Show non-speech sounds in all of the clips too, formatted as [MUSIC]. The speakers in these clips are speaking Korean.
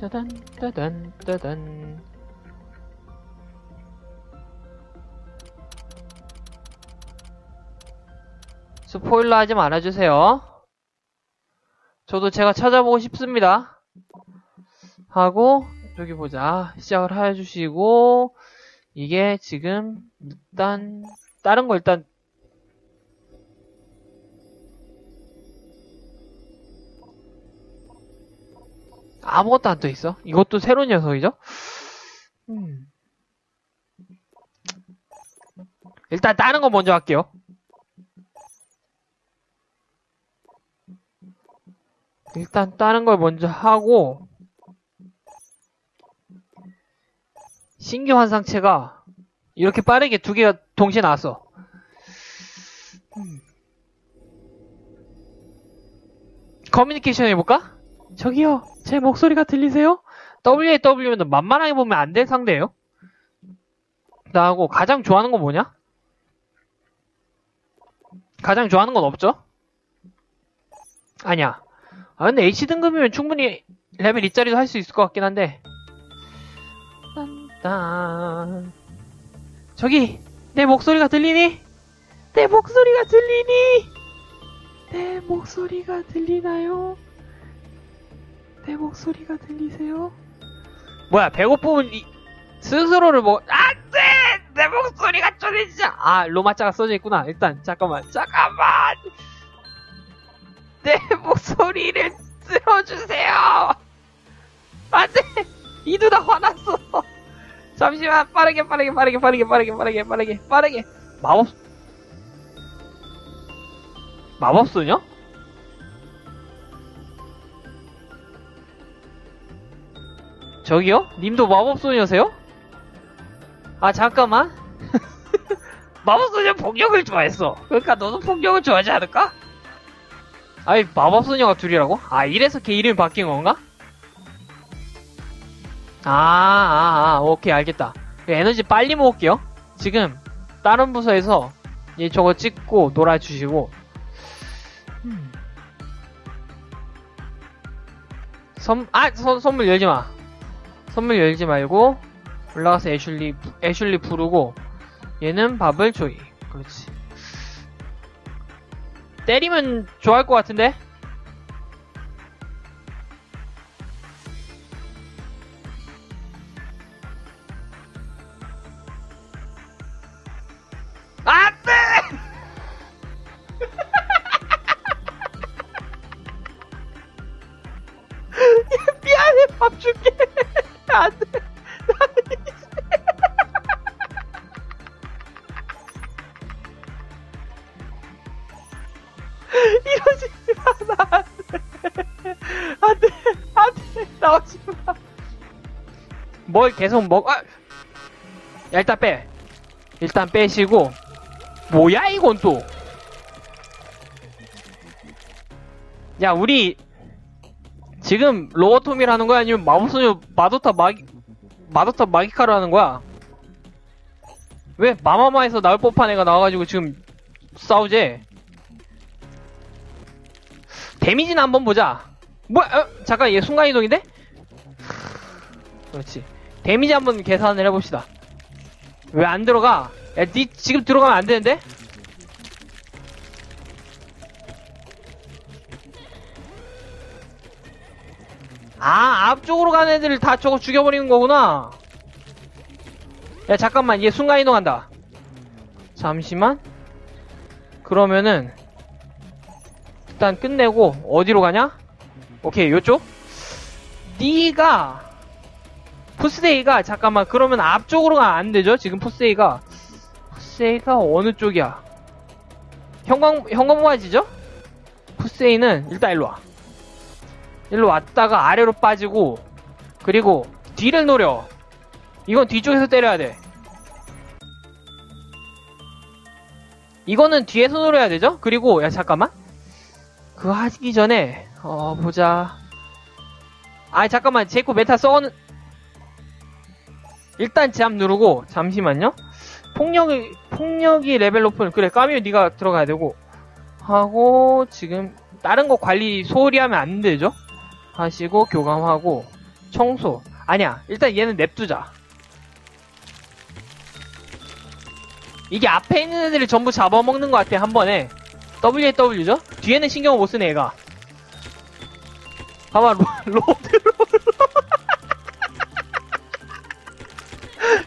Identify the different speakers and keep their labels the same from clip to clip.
Speaker 1: 따단 따단 따단 스포일러 하지 말아주세요. 저도 제가 찾아보고 싶습니다. 하고 여기 보자 시작을 해주시고 이게 지금 일단 다른 거 일단 아무것도 안 떠 있어. 이것도 새로운 녀석이죠? 음. 일단 다른 거 먼저 할게요. 일단 다른 걸 먼저 하고 신규 환상체가 이렇게 빠르게 두 개가 동시에 나왔어. 음. 커뮤니케이션 해볼까? 저기요, 제 목소리가 들리세요? WAW는 만만하게 보면 안 될 상대예요. 나하고 가장 좋아하는 건 뭐냐? 가장 좋아하는 건 없죠? 아니야. 아 근데 H 등급이면 충분히 레벨 2짜리도 할 수 있을 것 같긴 한데 딴딴 저기 내 목소리가 들리니? 내 목소리가 들리니? 내 목소리가 들리나요? 내 목소리가 들리세요? 뭐야 배고프면 이, 스스로를 뭐 안돼! 내 목소리가 들리지! 아 로마자가 써져 있구나. 일단 잠깐만. 잠깐만! 내 목소리를 들어주세요! 안돼! 이 누나 화났어! 잠시만 빠르게 빠르게 빠르게 빠르게 빠르게 빠르게 빠르게 빠르게. 마법 마법소녀? 저기요? 님도 마법소녀세요? 아 잠깐만 [LAUGHS] 마법소녀 폭력을 좋아했어 그러니까 너도 폭력을 좋아하지 않을까? 아이 마법소녀가 둘이라고? 아 이래서 걔 이름이 바뀐 건가? 아, 아, 아, 오케이, 알겠다. 에너지 빨리 모을게요. 지금, 다른 부서에서, 얘 저거 찍고 놀아주시고, 음. 선, 아! 선, 선물 열지 마. 선물 열지 말고, 올라가서 애슐리, 애슐리 부르고, 얘는 밥을 줘이. 그렇지. 때리면 좋아할 것 같은데? 나오지 마. 뭘 계속 먹, 아! 야, 일단 빼. 일단 빼시고, 뭐야 이건 또? 야 우리 지금 로어톰이라는 거야 아니면 마법소녀 마도타 마기 마도타 마기카를 하는 거야? 왜 마마마에서 나올 법한 애가 나와가지고 지금 싸우지? 데미지는 한번 보자. 뭐야? 어, 잠깐 얘 순간이동인데? 그렇지. 데미지 한번 계산을 해봅시다. 왜 안 들어가? 야, 니 지금 들어가면 안 되는데? 아, 앞쪽으로 가는 애들을 다 저거 죽여버리는 거구나. 야, 잠깐만. 얘 순간이동한다. 잠시만. 그러면은, 일단 끝내고, 어디로 가냐? 오케이, 요쪽? 니가, 푸스데이가, 잠깐만, 그러면 앞쪽으로 가면 안 되죠? 지금 푸스데이가. 푸세이가 어느 쪽이야? 형광, 형광 모아지죠? 푸세이는 일단 일로 와. 일로 왔다가 아래로 빠지고, 그리고 뒤를 노려. 이건 뒤쪽에서 때려야 돼. 이거는 뒤에서 노려야 되죠? 그리고, 야, 잠깐만. 그거 하기 전에, 어, 보자. 아, 잠깐만. 제코 메타 써는, 일단 제압 누르고, 잠시만요. 폭력이 폭력이 레벨 높은 그래 까미오 네가 들어가야 되고 하고 지금 다른 거 관리 소홀히 하면 안 되죠 하시고 교감하고 청소. 아니야. 일단 얘는 냅두자. 이게 앞에 있는 애들을 전부 잡아먹는 것 같아, 한 번에. WA W죠? 뒤에는 신경을 못 쓰네, 얘가. 봐봐, 로, [LAUGHS] 로드로.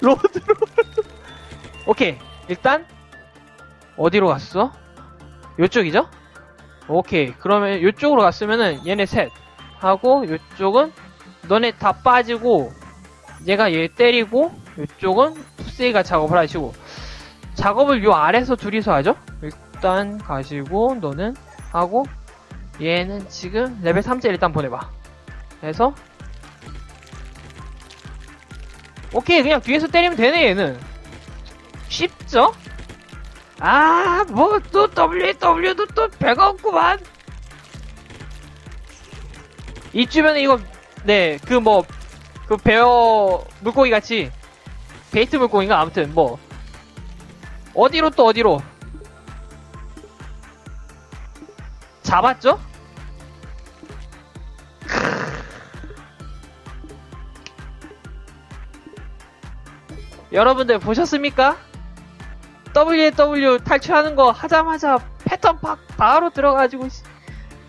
Speaker 1: 로드로. 오케이. 일단, 어디로 갔어? 요쪽이죠? 오케이. 그러면 요쪽으로 갔으면은 얘네 셋. 하고, 요쪽은 너네 다 빠지고, 얘가 얘 때리고, 요쪽은 푸세이가 작업을 하시고. 작업을 요 아래서 둘이서 하죠? 일단 가시고, 너는 하고, 얘는 지금 레벨 3째 일단 보내봐. 해서, 오케이. 그냥 뒤에서 때리면 되네, 얘는. 쉽죠? 아, 뭐, 또, WW도 또 배가 없구만. 이 주변에 이거, 네, 그 뭐, 그 베어 물고기 같이, 베이트 물고기인가? 아무튼, 뭐, 어디로 또 어디로? 잡았죠? 여러분들 보셨습니까? WW 탈출하는 거 하자마자 패턴 팍 바로 들어가지고 씨,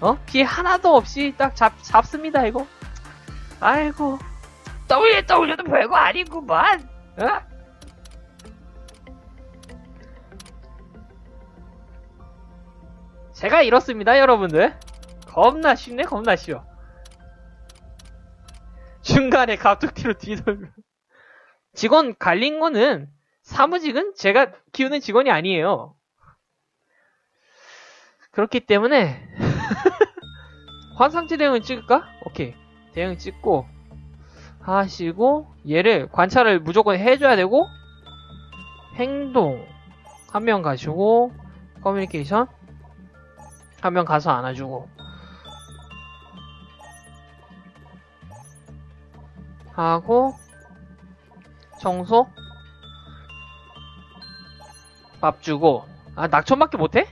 Speaker 1: 어? 피해 하나도 없이 딱 잡, 잡습니다 이거. 아이고. WW도 별거 아니구만. 어? 제가 이렇습니다 여러분들. 겁나 쉽네 겁나 쉬워. 중간에 갑툭튀로 뒤돌면 직원 갈린 거는 사무직은 제가 키우는 직원이 아니에요. 그렇기 때문에 [LAUGHS] 환상체 대응을 찍을까? 오케이. 대응 찍고 하시고 얘를 관찰을 무조건 해줘야 되고 행동 한 명 가시고 커뮤니케이션 한 명 가서 안아주고 하고 청소 밥 주고 아 낙천밖에 못해?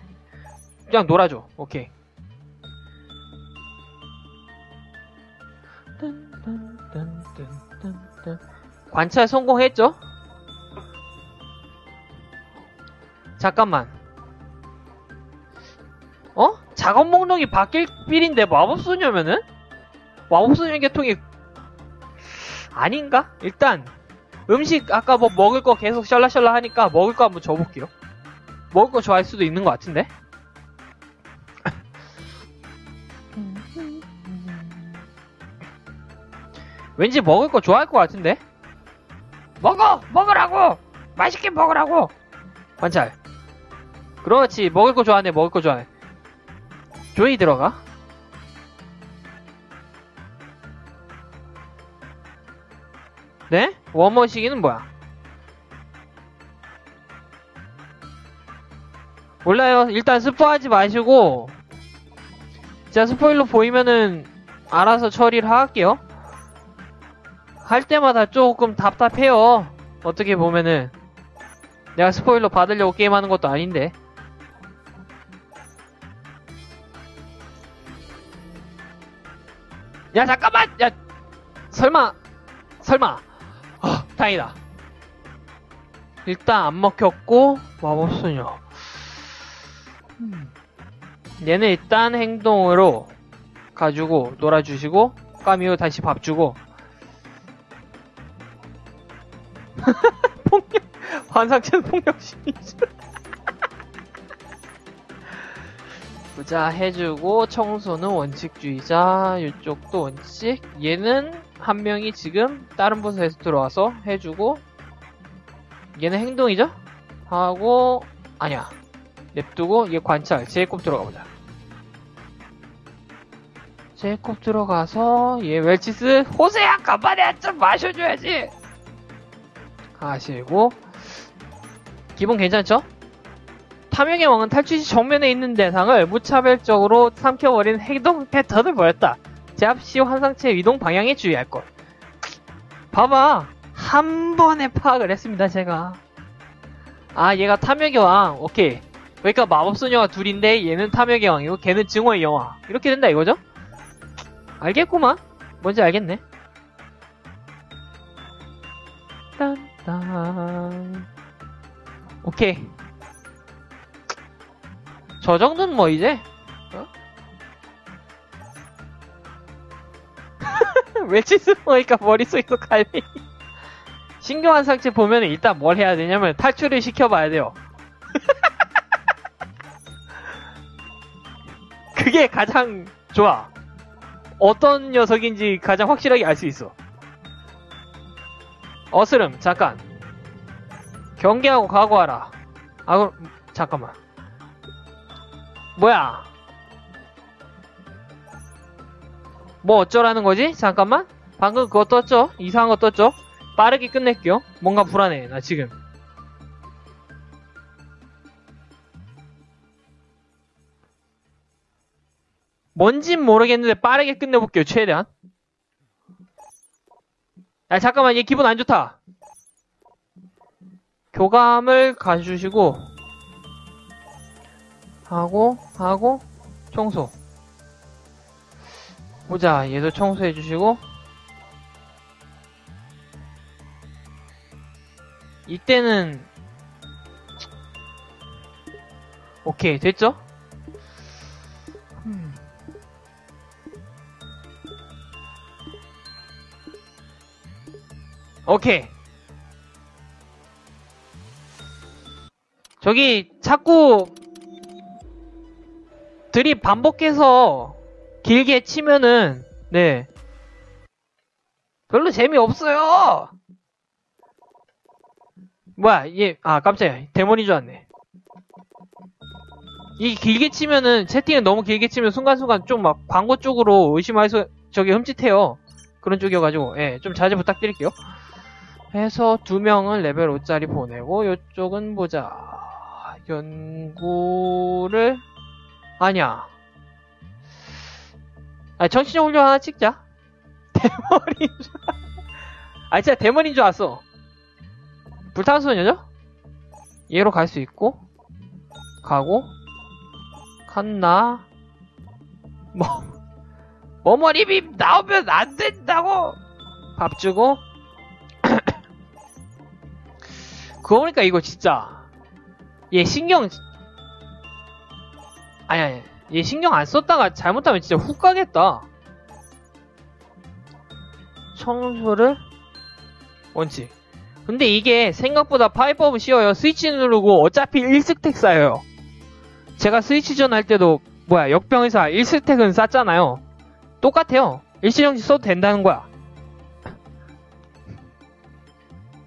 Speaker 1: 그냥 놀아줘 오케이 관찰 성공했죠? 잠깐만 어? 작업 목록이 바뀔 필인데 마법소녀면은? 마법소녀 계통이 아닌가? 일단 음식 아까 뭐 먹을 거 계속 셜라셜라 하니까 먹을 거 한번 줘볼게요. 먹을 거 좋아할 수도 있는 것 같은데. 왠지 먹을 거 좋아할 것 같은데. 먹어! 먹으라고! 맛있게 먹으라고! 관찰. 그렇지. 먹을 거 좋아하네. 먹을 거 좋아해. 조이 들어가. 네? 워머 시기는 뭐야? 몰라요. 일단 스포하지 마시고 제가 스포일러 보이면은 알아서 처리를 할게요. 할 때마다 조금 답답해요. 어떻게 보면은 내가 스포일러 받으려고 게임하는 것도 아닌데. 야 잠깐만! 야 설마 설마 아, 다행이다. 일단 안 먹혔고 마법소녀. 음. 얘는 일단 행동으로 가지고 놀아주시고 까미우 다시 밥 주고 [LAUGHS] 폭력 환상체는 폭력심이죠. 부자 해주고 청소는 원칙주의자 이쪽도 원칙 얘는 한 명이 지금 다른 부서에서 들어와서 해주고 얘는 행동이죠? 하고 아니야 냅두고 얘 관찰 제이콥 들어가보자 제이콥 들어가서 얘 웰치스 호세야 간만에 좀 마셔줘야지 가시고 기본 괜찮죠? 탐욕의 왕은 탈출시 정면에 있는 대상을 무차별적으로 삼켜버린 행동 패턴을 보였다. 제압시 환상체의 이동 방향에 주의할 것. 봐봐. 한 번에 파악을 했습니다, 제가. 아, 얘가 탐욕의 왕. 오케이. 그러니까 마법소녀가 둘인데 얘는 탐욕의 왕이고 걔는 증오의 영화. 이렇게 된다 이거죠? 알겠구만. 뭔지 알겠네. 딴딴. 오케이. 저 정도는 뭐 이제? 어? [LAUGHS] 외치 스모니까 머릿속에서 갈비 [LAUGHS] 신경한 상체 보면 일단 뭘 해야 되냐면 탈출을 시켜봐야 돼요. [LAUGHS] 그게 가장 좋아. 어떤 녀석인지 가장 확실하게 알 수 있어. 어스름 잠깐. 경계하고 각오하라. 아 그럼 잠깐만 뭐야? 뭐 어쩌라는 거지? 잠깐만. 방금 그거 떴죠? 이상한 거 떴죠? 빠르게 끝낼게요. 뭔가 불안해 나 지금. 뭔진 모르겠는데 빠르게 끝내볼게요 최대한. 아 잠깐만 얘 기분 안 좋다. 교감을 가주시고 하고 하고. 청소. 보자. 얘도 청소해 주시고. 이때는 오케이. 됐죠? 음. 오케이. 저기 자꾸 들이 반복해서 길게 치면은 네. 별로 재미없어요. 뭐야 얘아 깜짝이야. 데몬인 줄 알았네. 이 길게 치면은 채팅을 너무 길게 치면 순간순간 좀 막 광고 쪽으로 의심해서 저기 흠칫해요. 그런 쪽이어가지고 예, 좀 자제 부탁드릴게요. 해서 두 명은 레벨 5짜리 보내고 이쪽은 보자. 연구를 아니야. 아 정신적 훈련 하나 찍자. [LAUGHS] 대머리인 줄 아, 진짜 대머리인 줄 알았어. 불타소녀죠? 얘로 갈 수 있고 가고 갔나? 뭐 머머리빔 나오면 안 된다고! 밥 주고. [CLEARS THROAT] 그거 보니까 이거 진짜 얘 신경 아니 아니. 얘 신경 안 썼다가 잘못하면 진짜 훅 가겠다. 청소를? 원칙. 근데 이게 생각보다 파이법은 쉬워요. 스위치 누르고 어차피 1스택 쌓여요. 제가 스위치전 할 때도 뭐야 역병에서 1스택은 쌓잖아요. 똑같아요. 일시정지 써도 된다는 거야.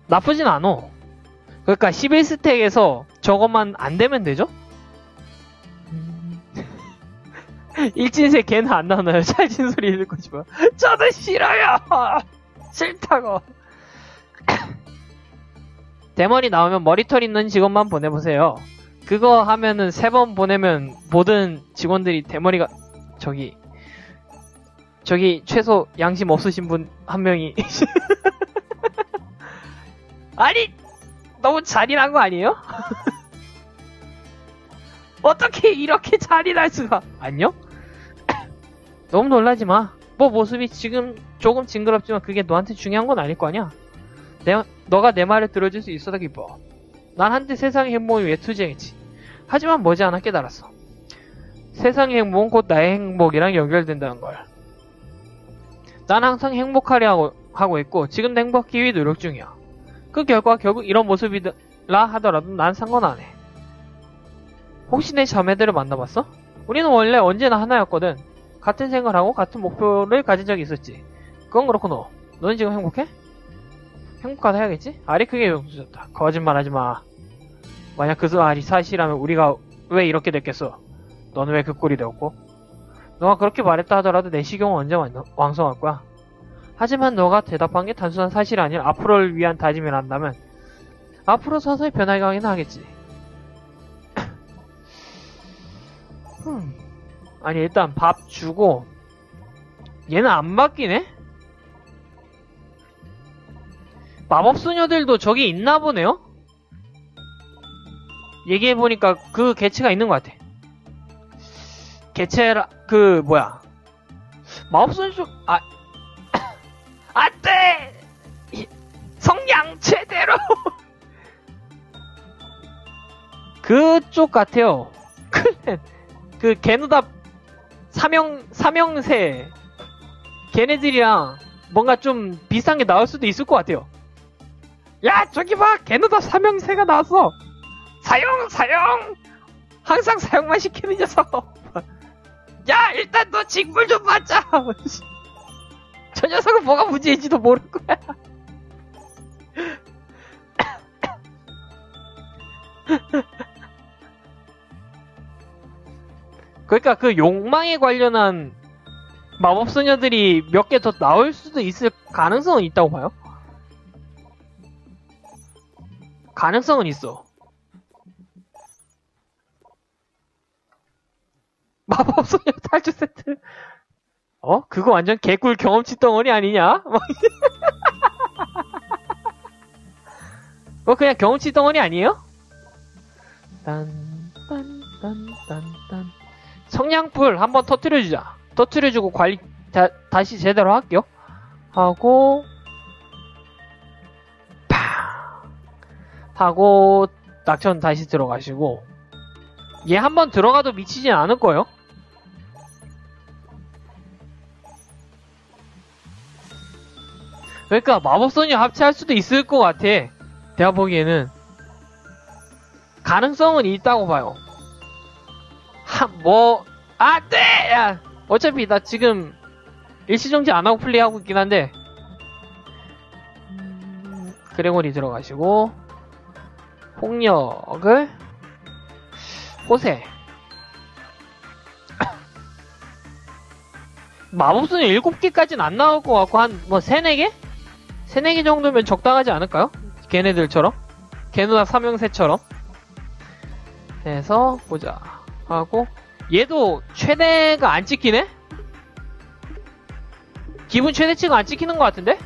Speaker 1: 나쁘진 않어 그러니까 11스택에서 저것만 안 되면 되죠? 일진세 걔는 안 나오나요? 찰진 소리 읽을 거지만 저도 싫어요 싫다고 [COUGHS] 대머리 나오면 머리털 있는 직원만 보내보세요 그거 하면은 세 번 보내면 모든 직원들이 대머리가 저기 저기 최소 양심 없으신 분 한 명이 [LAUGHS] 아니 너무 잔인한 거 아니에요? [LAUGHS] 어떻게 이렇게 잔인할 수가 안녕? 너무 놀라지 마. 뭐 모습이 지금 조금 징그럽지만 그게 너한테 중요한 건 아닐 거 아니야. 내, 너가 내 말을 들어줄 수 있어도 기뻐. 난 한때 세상의 행복을 위해 투쟁했지. 하지만 머지않아 깨달았어. 세상의 행복은 곧 나의 행복이랑 연결된다는 걸. 난 항상 행복하려 하고 있고 지금도 행복하기 위해 노력 중이야. 그 결과 결국 이런 모습이라 하더라도 난 상관 안 해. 혹시 내 자매들을 만나봤어? 우리는 원래 언제나 하나였거든. 같은 생각을 하고 같은 목표를 가진 적이 있었지. 그건 그렇고 너. 너는 지금 행복해? 행복하다 해야겠지? 아리 크게 용서졌다. 거짓말 하지 마. 만약 그 말이 사실이라면 우리가 왜 이렇게 됐겠어? 너는 왜 그 꼴이 되었고? 너가 그렇게 말했다 하더라도 내 시경은 언제 왕성할 거야? 하지만 너가 대답한 게 단순한 사실이 아니라 앞으로를 위한 다짐이란다면 앞으로 서서히 변화가긴 하겠지. [CLEARS THROAT] 흠. 아니 일단 밥 주고 얘는 안 바뀌네? 마법소녀들도 저기 있나 보네요? 얘기해보니까 그 개체가 있는 것 같아. 개체라, 그, 뭐야. 마법소녀 쪽, 아, [COUGHS] 안 돼! 성냥! 제대로 [LAUGHS] 그쪽 같아요. [LAUGHS] 클랜 그 게누다 삼형 삼형새 걔네들이랑 뭔가 좀 비슷한 게 나올 수도 있을 것 같아요. 야 저기 봐 게누다 삼형새가 나왔어. 사용 사용 항상 사용만 시키는 녀석. 야 일단 너 직물 좀 맞자. [LAUGHS] 저 녀석은 뭐가 문제인지도 모를 거야. [LAUGHS] 그러니까 그 욕망에 관련한 마법 소녀들이 몇 개 더 나올 수도 있을 가능성은 있다고 봐요. 가능성은 있어. [LAUGHS] 마법 소녀 탈출 세트. 어? 그거 완전 개꿀 경험치 덩어리 아니냐? 막 어, [LAUGHS] 그냥 경험치 덩어리 아니에요? 딴, 딴, 딴, 딴, 딴. 성냥불 한번 터트려주자. 터트려주고 관리, 다, 시 제대로 할게요. 하고, 팡! 하고, 낙천 다시 들어가시고, 얘 한번 들어가도 미치진 않을 거예요. 그러니까 마법소녀 합체할 수도 있을 것 같아. 내가 보기에는 가능성은 있다고 봐요. 한, 뭐, 아, 네! 야! 어차피 나 지금 일시정지 안 하고 플레이하고 있긴 한데, 음, 그레고리 들어가시고, 폭력을, 호세. [COUGHS] 마법소녀 7개까지는 안 나올 것 같고, 한, 뭐, 3, 4개? 3, 4개 정도면 적당하지 않을까요? 걔네들처럼? 걔누나 삼형새처럼? 해서, 보자. 하고, 얘도 최대가 안 찍히네? 기본 최대치가 안 찍히는 것 같은데?